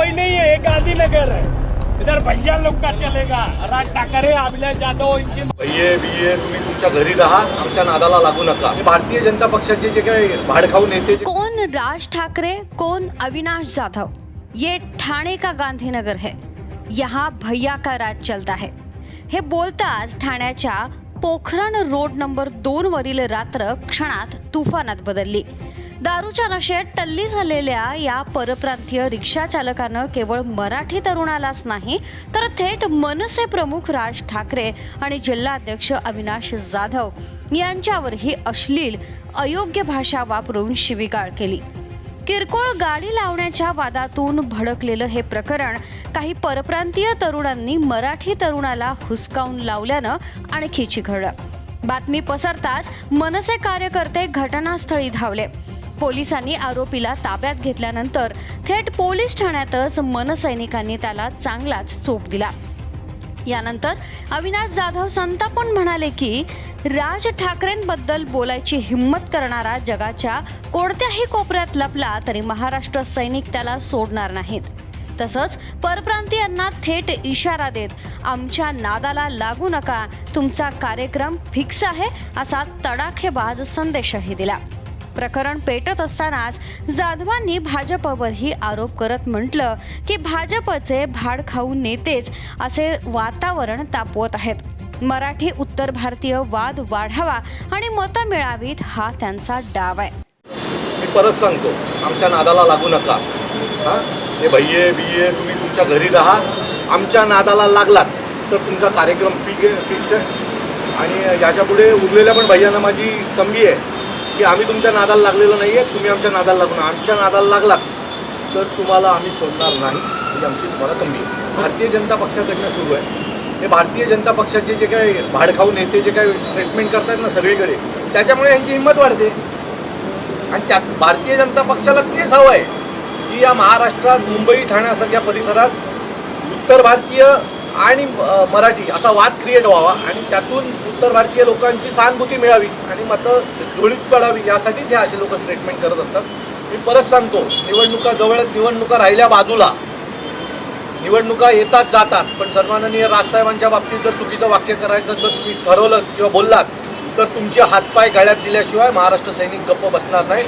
मुंबई नहीं है ये गांधीनगर है। इधर भैया लोग का चलेगा। राज ठाकरे अभिलाष जाधव इनकी भैये बिये तुम्ही तुमच्या घरी राहा आमच्या नादाला लागू नका। भारतीय जनता पक्षाचे जे काही भाडखाऊ नेते जे कौन राज ठाकरे कौन अविनाश जाधव? ये ठाणे का गांधीनगर है? यहाँ भैया का राज चलता है। हे बोलताच ठाण्याच्या पोखरण रोड नंबर दोन वरील रात्र क्षणात तुफानात बदलली. दारूच्या नशेत टल्ली झालेल्या या परप्रांतीय रिक्षा चालकानं केवळ मराठी तरुणालाच नाही तर थेट मनसे प्रमुख राज ठाकरे आणि जिल्हाध्यक्ष अविनाश जाधव यांच्यावरही अश्लील अयोग्य भाषा वापरून शिवीगाळ केली. किरकोळ गाडी लावण्याच्या वादातून भडकलेलं हे प्रकरण काही परप्रांतीय तरुणांनी मराठी तरुणाला हुसकावून लावल्यानं आणखी चिघळलं. बातमी पसरताच मनसे कार्यकर्ते घटनास्थळी धावले. पोलिसांनी आरोपीला ताब्यात घेतल्यानंतर थेट पोलीस ठाण्यातच मनसैनिकांनी त्याला चांगलाच चोप दिला. यानंतर अविनाश जाधव संतापून म्हणाले की राज ठाकरेंबद्दल बोलायची हिंमत करणारा जगाच्या कोणत्याही कोपऱ्यात लपला तरी महाराष्ट्र सैनिक त्याला सोडणार नाहीत. तसंच परप्रांतीयांना थेट इशारा देत आमच्या नादाला लागू नका तुमचा कार्यक्रम फिक्स आहे असा तडाखेबाज संदेशही दिला. प्रकरण पेटत असतानाच जाधवांनी भाजपवरही आरोप करत म्हटलं की भाजपचे भाड खाऊ नेतेच असे वातावरण तापवत आहेत. मराठी उत्तर भारतीय वाद वाढावा आणि मतं मिळावीत हा त्यांचा डाव आहे. मी परत सांगतो आमच्या नादाला लागू नका. हा? हे भैये बिये तुम्ही तुमच्या घरी राहा. आमच्या नादाला लागलात तर तुमचा कार्यक्रम फिक फिक्स आहे. आणि याच्यापुढे उरलेल्या पण भैयांना माझी कमी आहे. की आम्ही तुमच्या नादाला लागलेलो नाही आहे तुम्ही आमच्या नादाला लागू नका. आमच्या नादाला लागलात तर तुम्हाला आम्ही सोडणार नाही. ही आमची तुम्हाला तंबी भारतीय जनता पक्षाकडनं सुरू आहे. हे भारतीय जनता पक्षाचे जे काही भाडखाऊ नेते जे काही स्टेटमेंट करतात ना सगळीकडे त्याच्यामुळे यांची हिंमत वाढते. आणि त्यात भारतीय जनता पक्षाला तेच हवं आहे की या महाराष्ट्रात मुंबई ठाण्यासारख्या परिसरात उत्तर भारतीय आणि मराठी असा वाद क्रिएट व्हावा आणि त्यातून उत्तर भारतीय लोकांची सहानुभूती मिळावी आणि मतं धुळीत पडावी यासाठीच हे असे लोक ट्रीटमेंट करत असतात. मी परत सांगतो निवडणुका जवळ निवडणुका राहिल्या बाजूला. निवडणुका येतात जातात पण सन्माननीय राजसाहेबांच्या बाबतीत जर चुकीचं वाक्य करायचं जर तुम्ही ठरवलं किंवा बोललात तर तुमचे हातपाय गाळ्यात दिल्याशिवाय महाराष्ट्र सैनिक गप्प बसणार नाही.